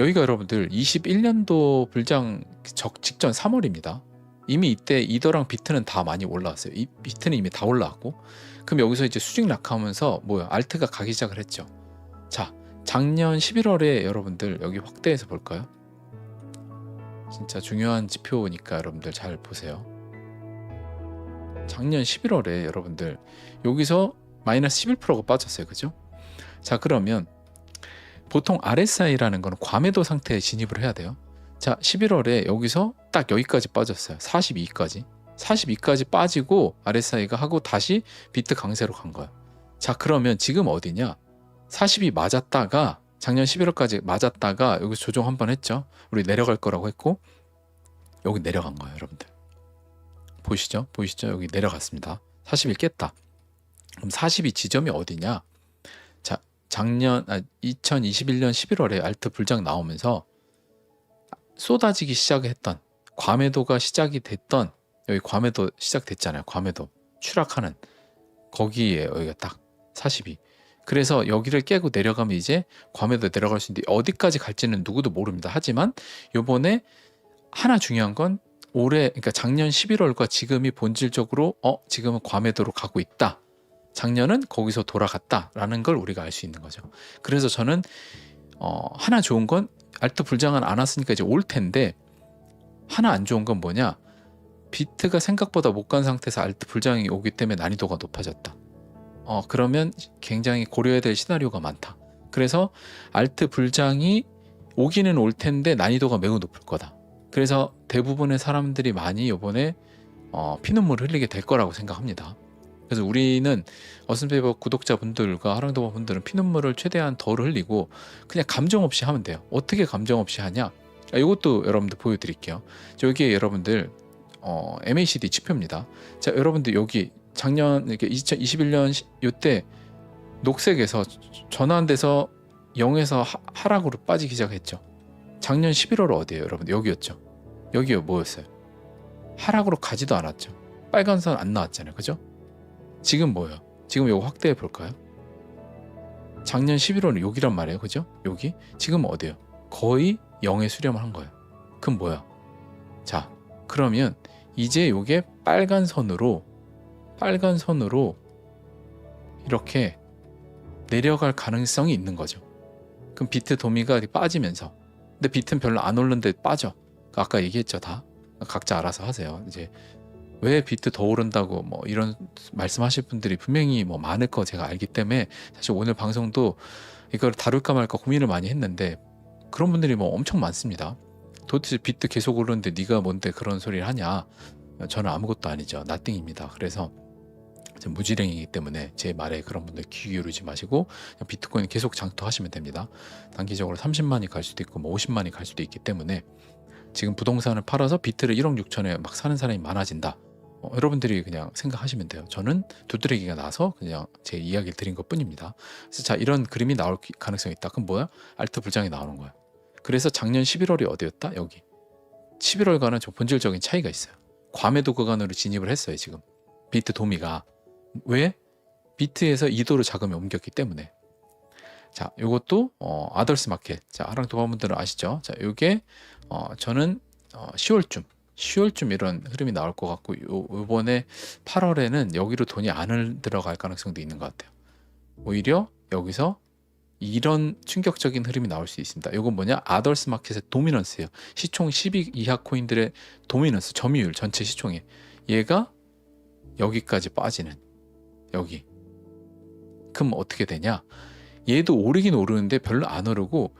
여기가 여러분들 21년도 불장 적 직전 3월입니다. 이미 이때 이더랑 비트는 다 많이 올라왔어요. 이 비트는 이미 다 올라왔고 그럼 여기서 이제 수직 낙하하면서 뭐야 알트가 가기 시작을 했죠. 자 작년 11월에 여러분들 여기 확대해서 볼까요? 진짜 중요한 지표니까 여러분들 잘 보세요. 작년 11월에 여러분들 여기서 마이너스 11%가 빠졌어요. 그죠? 자 그러면 보통 RSI라는 거는 과매도 상태에 진입을 해야 돼요. 자 11월에 여기서 딱 여기까지 빠졌어요. 42까지. 42까지 빠지고 RSI가 하고 다시 비트 강세로 간 거예요. 자 그러면 지금 어디냐? 42 맞았다가 작년 11월까지 맞았다가 여기서 조정 한번 했죠. 우리 내려갈 거라고 했고 여기 내려간 거예요, 여러분들. 보이시죠? 보이시죠? 여기 내려갔습니다. 41 깼다. 그럼 42 지점이 어디냐? 자, 작년 아, 2021년 11월에 알트 불장 나오면서 쏟아지기 시작했던 과매도가 시작이 됐던 여기 과매도 시작됐잖아요. 과매도 추락하는 거기에 여기가 딱 42. 그래서 여기를 깨고 내려가면 이제 과매도 내려갈 수 있는데 어디까지 갈지는 누구도 모릅니다. 하지만 요번에 하나 중요한 건 올해 그러니까 작년 11월과 지금이 본질적으로 어 지금은 과매도로 가고 있다. 작년은 거기서 돌아갔다라는 걸 우리가 알 수 있는 거죠. 그래서 저는 어 하나 좋은 건 알트 불장은 안 왔으니까 이제 올 텐데 하나 안 좋은 건 뭐냐? 비트가 생각보다 못 간 상태에서 알트 불장이 오기 때문에 난이도가 높아졌다. 어 그러면 굉장히 고려해야 될 시나리오가 많다. 그래서 알트 불장이 오기는 올 텐데 난이도가 매우 높을 거다. 그래서 대부분의 사람들이 많이 이번에 어, 피눈물을 흘리게 될 거라고 생각합니다. 그래서 우리는 어슴페이버 구독자분들과 하랑도바 분들은 피눈물을 최대한 덜 흘리고 그냥 감정 없이 하면 돼요. 어떻게 감정 없이 하냐? 아, 이것도 여러분들 보여드릴게요. 여기에 여러분들 어, MACD 지표입니다. 자, 여러분들 여기 작년 이렇게 2021년 이때 녹색에서 전환돼서 0에서 하, 하락으로 빠지기 시작했죠. 작년 11월 어디예요, 여러분? 여기였죠. 여기요 뭐였어요? 하락으로 가지도 않았죠. 빨간 선 안 나왔잖아요, 그죠? 지금 뭐예요? 지금 이거 확대해 볼까요? 작년 11월은 여기란 말이에요, 그죠? 여기 지금 어디요? 거의 0에 수렴을 한 거예요. 그럼 뭐야? 자, 그러면 이제 요게 빨간 선으로 빨간 선으로 이렇게 내려갈 가능성이 있는 거죠. 그럼 비트 도미가 빠지면서 근데 비트는 별로 안 오르는데 빠져. 아까 얘기했죠 다. 각자 알아서 하세요. 이제 왜 비트 더 오른다고 뭐 이런 말씀하실 분들이 분명히 뭐 많을 거 제가 알기 때문에 사실 오늘 방송도 이걸 다룰까 말까 고민을 많이 했는데 그런 분들이 뭐 엄청 많습니다. 도대체 비트 계속 오르는데 네가 뭔데 그런 소리를 하냐? 저는 아무것도 아니죠. 나띵입니다. 그래서 무지랭이기 때문에 제 말에 그런 분들 귀 기울이지 마시고 비트코인 계속 장투하시면 됩니다. 단기적으로 30만이 갈 수도 있고 뭐 50만이 갈 수도 있기 때문에 지금 부동산을 팔아서 비트를 1억 6천에 막 사는 사람이 많아진다. 어, 여러분들이 그냥 생각하시면 돼요. 저는 두드레기가 나서 그냥 제 이야기를 드린 것 뿐입니다. 그래서 자 이런 그림이 나올 가능성이 있다. 그럼 뭐야? 알트 불장이 나오는 거야. 그래서 작년 11월이 어디였다? 여기. 11월과는 좀 본질적인 차이가 있어요. 과매도 구간으로 진입을 했어요 지금. 비트 도미가 왜? 비트에서 2도로 자금이 옮겼기 때문에. 자, 요것도 어, 아더스 마켓. 자, 하랑 도마분들은 아시죠? 자, 요게 어, 저는 어, 10월쯤 10월쯤 이런 흐름이 나올 것 같고 요, 요번에 8월에는 여기로 돈이 안 들어갈 가능성도 있는 것 같아요. 오히려 여기서 이런 충격적인 흐름이 나올 수 있습니다. 이건 뭐냐? 아더스 마켓의 도미넌스예요. 시총 10위 이하 코인들의 도미넌스, 점유율 전체 시총에 얘가 여기까지 빠지는 여기. 그럼 어떻게 되냐? 얘도 오르긴 오르는데 별로 안 오르고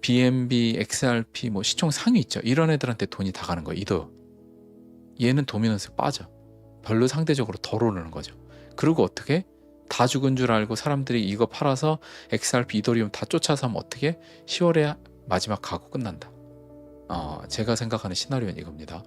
BNB, XRP 뭐 시총 상위 있죠. 이런 애들한테 돈이 다 가는 거예요. 이도. 얘는 도미넌스 빠져. 별로 상대적으로 덜 오르는 거죠. 그리고 어떻게? 다 죽은 줄 알고 사람들이 이거 팔아서 XRP, 이더리움 다 쫓아서 하면 어떻게? 10월에 마지막 가고 끝난다. 어, 제가 생각하는 시나리오는 이겁니다.